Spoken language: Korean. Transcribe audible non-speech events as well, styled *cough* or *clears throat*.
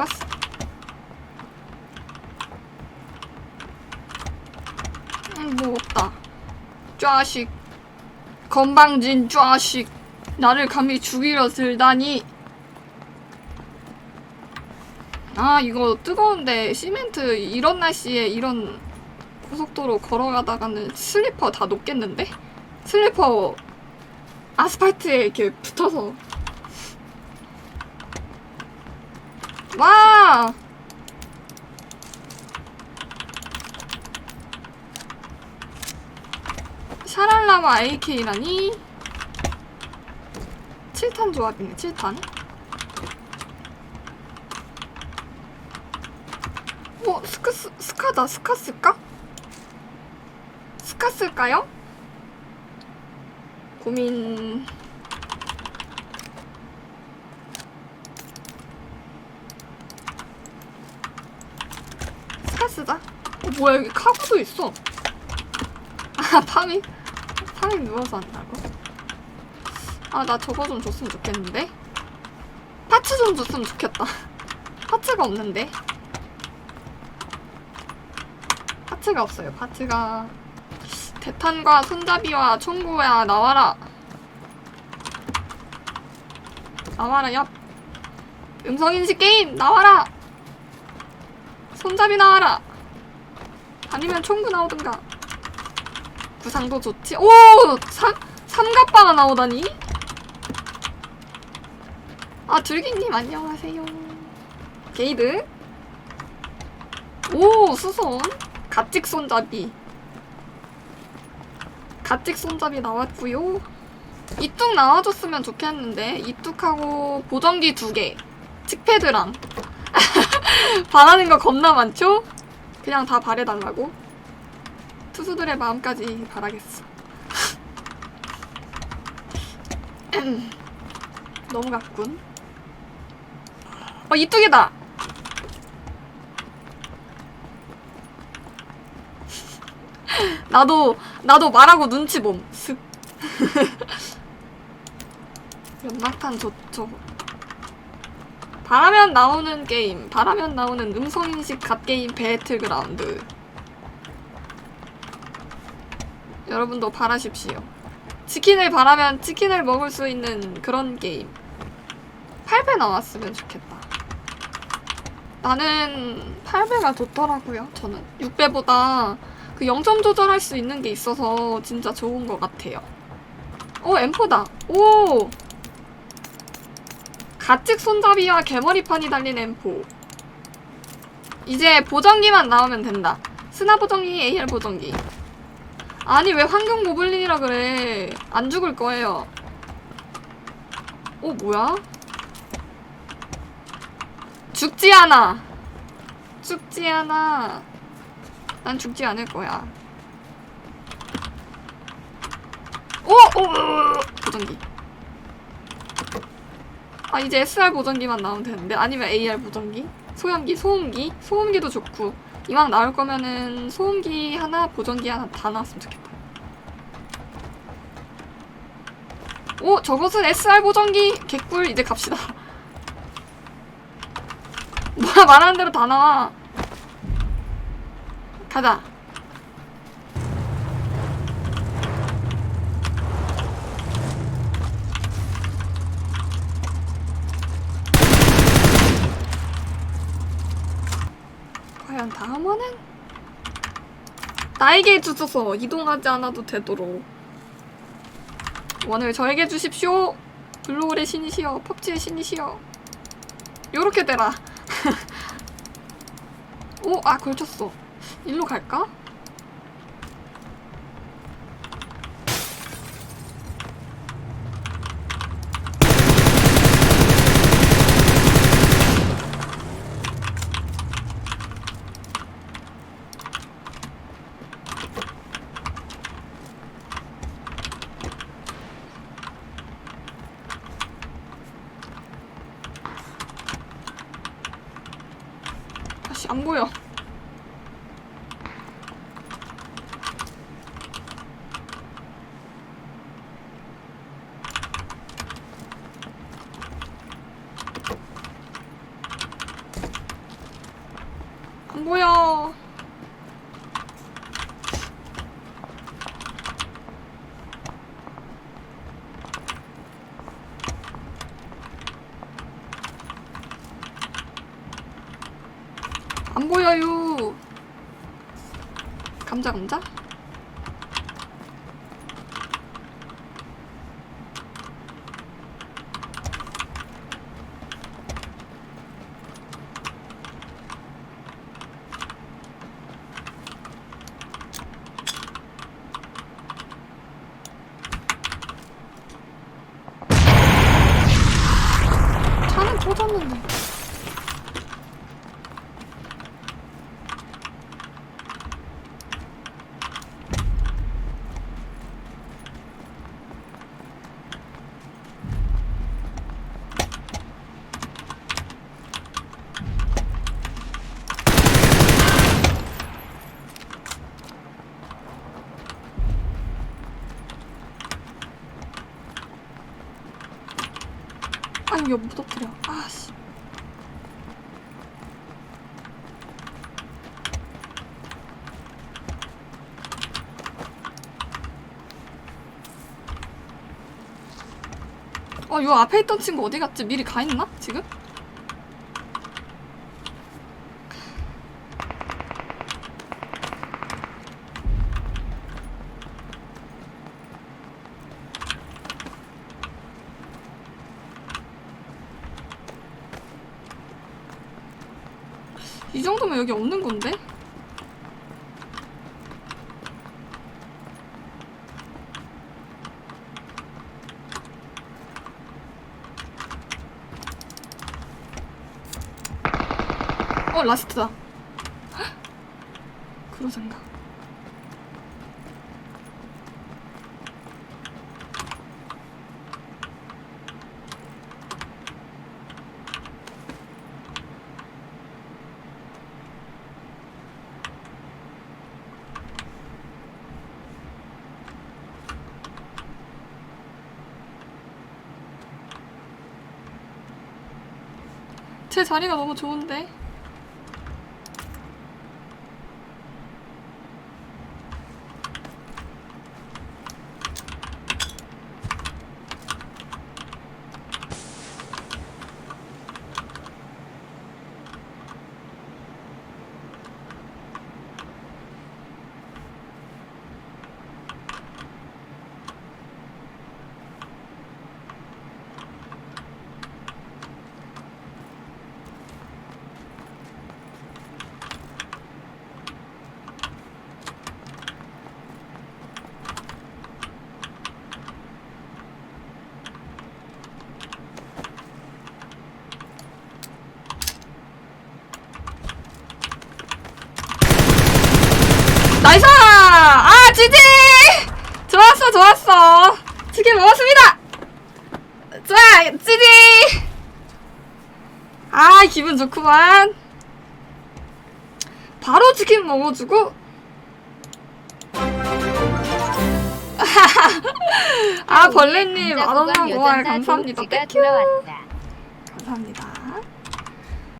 좋았어. 음, 뭐 없다. 좌식. 건방진 좌식. 나를 감히 죽이려 들다니. 아, 이거 뜨거운데 시멘트 이런 날씨에 이런 고속도로 걸어가다가는 슬리퍼 다 녹겠는데? 슬리퍼 아스팔트에 이렇게 붙어서. 와! 샤랄라마 AK라니? 7탄 조합이네, 7탄. 어, 스카스, 스카다, 스카스까? 스카스일까요? 고민. 스카스다? 어, 뭐야, 여기 카고도 있어. 아, 파밍? 파밍 누워서 한다고? 아, 나 저거 좀 줬으면 좋겠는데? 파츠 좀 줬으면 좋겠다. *laughs* 파츠가 없는데? 파츠가 없어요, 파츠가. 대탄과 손잡이와 총구야, 나와라. 나와라, 야. 음성인식 게임, 나와라! 손잡이 나와라! 아니면 총구 나오든가. 구상도 좋지. 오! 삼, 삼갑바가 나오다니? 아, 들기님 안녕하세요. 게이드. 오, 수선. 가찍 손잡이. 가찍 손잡이 나왔고요. 이뚝 나와줬으면 좋겠는데 이뚝하고 보정기 두 개, 칙패드랑 *laughs* 바라는 거 겁나 많죠? 그냥 다 바래달라고. 투수들의 마음까지 바라겠어. *clears throat* 너무 같군. 어 이뚝이다. *laughs* 나도 나도 말하고 눈치 봄. 슥. *laughs* 연막탄 좋죠. 바라면 나오는 게임, 바라면 나오는 음성인식 갓게임 배틀그라운드. 여러분도 바라십시오. 치킨을 바라면 치킨을 먹을 수 있는 그런 게임. 8배 나왔으면 좋겠다. 나는 8배가 좋더라고요, 저는. 6배보다 그 0점 조절할 수 있는 게 있어서 진짜 좋은 것 같아요. 오, M4다. 오! 가찍 손잡이와 개머리판이 달린 M4. 이제 보정기만 나오면 된다. 스나 보정기, AR 보정기. 아니, 왜 환경 모블린이라 그래. 안 죽을 거예요. 오, 뭐야? 죽지 않아. 죽지 않아. 난 죽지 않을 거야. 오! 오! 오! 보정기. 아, 이제 SR 보정기만 나오면 되는데. 아니면 AR 보정기? 소형기, 소음기? 소음기도 좋고. 이왕 나올 거면은 소음기 하나, 보정기 하나 다 나왔으면 좋겠다. 오! 저것은 SR 보정기! 개꿀. 이제 갑시다. *laughs* 뭐야, 말하는 대로 다 나와. 가자. 과연 다음화는 나에게 주소서 이동하지 않아도 되도록 원을 저에게 주십시오. 블루홀의 신이시여, 펍지의 신이시여. 요렇게 되라. *laughs* 오, 아 걸쳤어. 일로 갈까? 안 보여. 안 보여. 안 보여요. 감자 감자? 차는 터졌는데. 아니 이거 못 엎드려. 아씨. 어, 요 앞에 있던 친구 어디 갔지? 미리 가 있나? 지금? 이 정도면 여기 없는 건데? 어, 라스트다. 헉! 그러장가. 제 자리가 너무 좋은데. 나이스! 아, 지지! 좋았어, 좋았어. 치킨 먹었습니다! 자, 지지! 아, 기분 좋구만. 바로 치킨 먹어주고. 아, 벌레님, 만원만 고마워요. 감사합니다. 땡큐. 감사합니다.